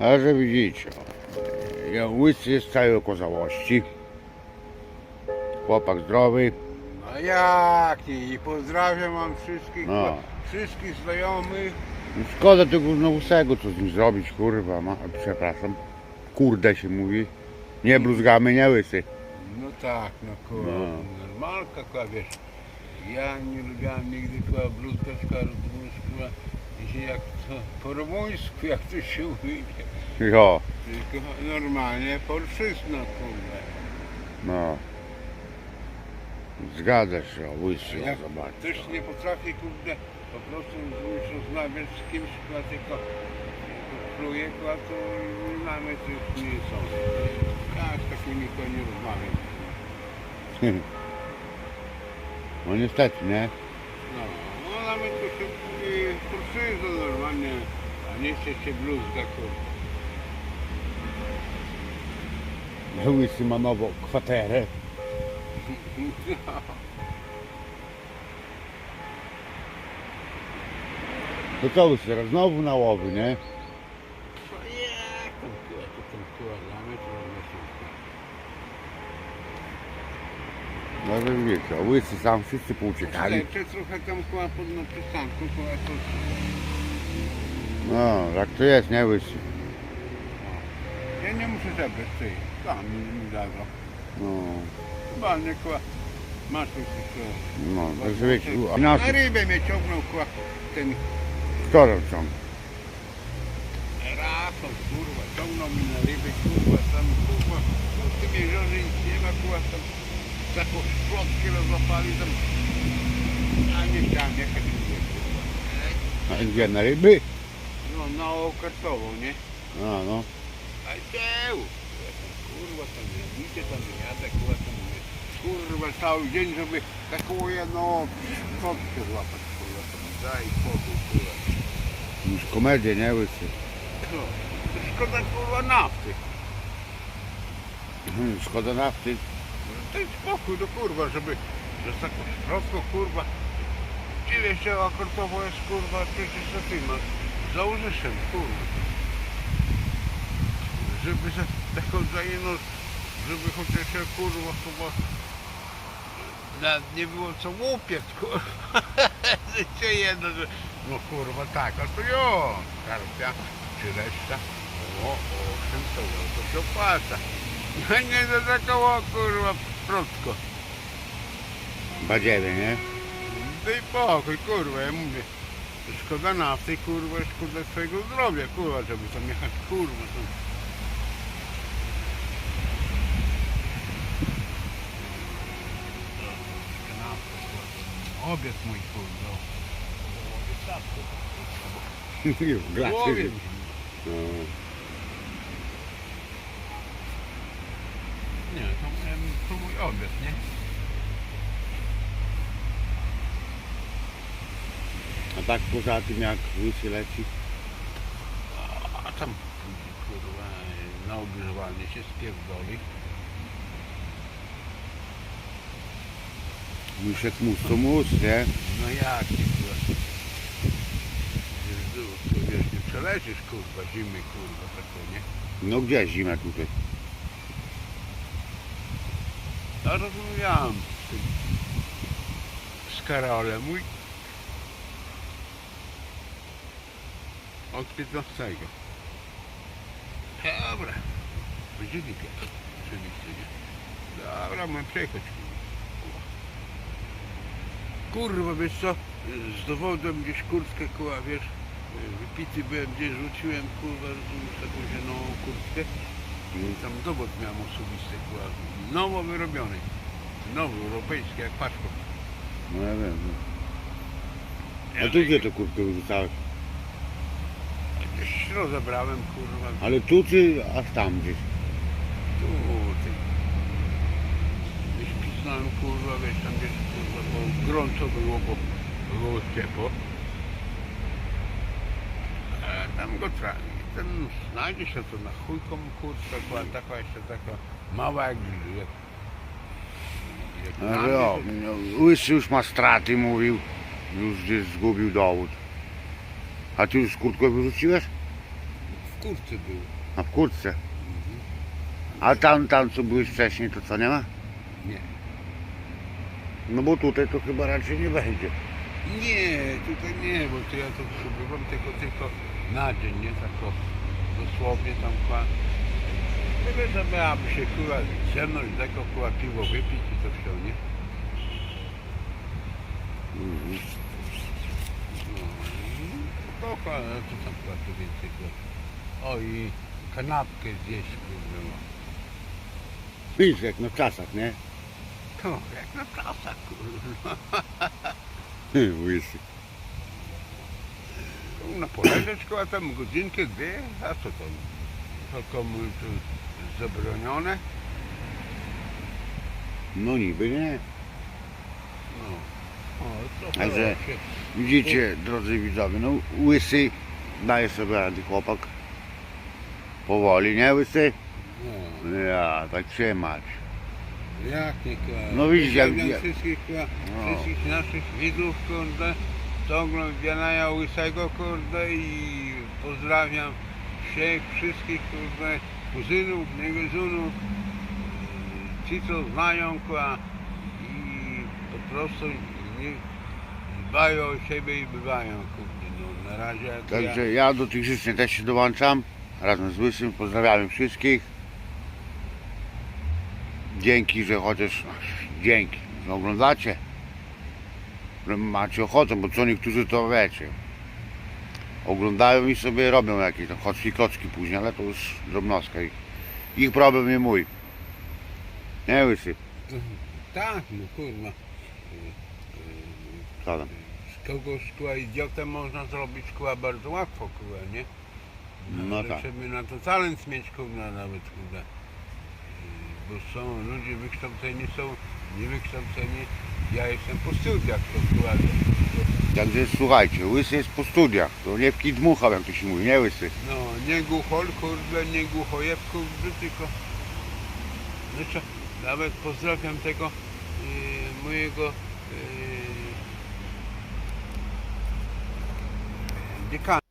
Ale że widzicie, ja łysy jest całej okazałości. Chłopak zdrowy. No jak nie? I pozdrawiam wam wszystkich, No. wszystkich znajomych. No Szkoda tego łysego, co z nim zrobić, kurwa, ma, przepraszam. Kurde się mówi. Nie bluzgamy, nie łysy. No tak, no kurwa, No. normalka, kurwa, wiesz. Ja nie lubiłem nigdy kurwa bluzgać, kurwa, rozumiesz, jak to, po rumuńsku, jak to się mówi, Jo, tylko normalnie polszczyzna, kurwa. no. Zgadza się, łysy, Jak o, zobacz. Ktoś nie potrafi, kurde, po prostu rozmawiać z kimś, kurwa, tylko pluje, kurwa, to mamy coś nie są. Ja z takimi to nie rozmawiam. No niestety, nie? No, no mamy tu się y, polszczyzna normalnie, a nie chce się bluzga, kurwa. Łysy ma nową kwaterę. To co łysy, teraz znowu na łowy, nie? No jak tam kurwa, to tam kurwa damy, to mamy się No że wiecie, a łysy sam wszyscy pouciekali. Leczę trochę tam kurwa pod na przystanku, kurwa to... No, jak to jest, nie łysy? Ja nie muszę zebrać tej, tam mi, dadzą. No, Chyba nie kurwa, masz tu coś no, także wiecie, a Na rybę mnie ciągnął kurwa ten tam ciągnie? Rafał, kurwa, ciągnął mi na rybę, kurwa, tam kurwa, w tym jeziorze nic nie ma, kurwa, tam taką szplotkę rozłapali tam. A nie chciałem jechać. A gdzie, na ryby? No, na okartową, nie? A, no. A dzieł! Kurwa, tam ja idzie, tam jadę, kurwa, tam mówię. Kurwa, cały dzień, żeby taką jedną szplotkę złapać, kurwa, tam daj spokój, kurwa. Już komedię, nie łysy? No, to szkoda, kurwa, nafty. Szkoda nafty. Daj spokój, no kurwa, żeby, że taką szplotką, kurwa, dziwię się, a kortowo jest, kurwa, przecież za tym, a za użyszem, kurwa. Żeby za taką zajęło, żeby chociaż się, kurwa, chyba nawet nie było co łupiec, kurwa. Życie jedno, że, no kurwa, tak, a to jo, karpia, czy reszta, o, owszem, to, jo, to się opłaca. No nie za taką, o, kurwa, protko. Badziewie, nie? Daj pokój, kurwa, ja mówię. Szkoda nafty, kurwa, szkoda swojego zdrowia, kurwa, żeby tam jechać, kurwa, tam. Obiad mój, kurwa. Już, Głowie graty. mi. No. Nie, to, to mój obiad, nie? A tak poza tym jak łysy leci, A tam, kurwa, na obieżwanie się spierdoli. Muszek mus to mus, nie? No jak nie kurwa? Wiesz, tu, wiesz, nie przelecisz kurwa zimy kurwa taką, nie? No gdzie zima tutaj? A rozmawiałem z tym z Karolem mój od 15. Dobra, piekać. Oczywiście, nie? Dobra, mam przejechać. Kurwa, wiesz co? Z dowodem gdzieś kurtkę, kurwa, wiesz, wypity byłem, gdzieś rzuciłem, kurwa, rozumiesz, taką zieloną kurtkę. I tam dowód miałem osobisty, kurwa, nowo wyrobiony. Nowy, europejski, jak paszport. No ja wiem. No. A tu gdzie to kurtkę wyrzucałeś? Gdzieś rozebrałem, kurwa, Ale tu czy aż tam gdzieś? tu, ty. Gdzieś pisnąłem, kurwa, wiesz, tam gdzieś, kurwa, bo gorąco było, bo było ciepło. E, tam go trafi. Ten znajdzie się to na chujką kurtkę, była taka jeszcze taka mała jak, jak No, jo, no, łysy już ma straty, mówił. Już gdzieś zgubił dowód. A ty już kurtkę wyrzuciłeś? kurce był. A w kurtce. A tam, tam co byłeś wcześniej, to co nie ma? Nie. No bo tutaj to chyba raczej nie będzie. Nie, tutaj nie, bo to ja to przybywam tylko, tylko na dzień, nie tak o, dosłownie tam kwa. Tyle, że miałaby się kurwa ze mną i tego kurwa piwo wypić i to wszystko, nie? Mhm. No i to ale to tam kurwa tu więcej kurwa. O i kanapkę zjeść kurwa. Widzisz, jak na czasach, nie? To jak na czasach kurwa. Łysy. Na poleżeć kurwa tam godzinkę, dwie, a co tam? To komu to zabronione? No niby nie. No. O, Także- się- Widzicie, drodzy widzowie, no łysy daje sobie rady chłopak. Powoli, nie łysy? No, Ja, tak trzymać. jak nie. No widzisz, jak- wszystkich, No. wszystkich naszych widzów, kurde, co oglądają Łysego, kurde, i pozdrawiam wszystkich, wszystkich, kurde, kuzynów, niekuzynów, ci, co znają, kurwa, i po prostu niech dbają o siebie i bywają, kurde, no, na razie to. Także ja do tych życzeń też się dołączam. Razem z Łysym pozdrawiamy wszystkich. Dzięki, że chociaż dzięki, że oglądacie. Że macie ochotę, bo co niektórzy to wiecie. Oglądają i sobie robią jakieś tam choćki klocki później, ale to już drobnostka ich. Ich problem nie mój. Nie Łysy, Tak, no kurwa. co tam? Z kogoś szkła idiotę można zrobić szkła bardzo łatwo, kurwa, nie? No Ale tak. Trzeba na to talent mieć, kurwa, nawet, kurwa. Bo są ludzie wykształceni, są niewykształceni. Ja jestem po studiach, to- Także słuchajcie, Łysy jest po studiach. To nie w kij dmuchał, jak to się mówi, nie Łysy. No, nie głuchol, kurde, nie głuchojeb, kurde, tylko... Znaczy, nawet pozdrawiam tego yy, mojego yy.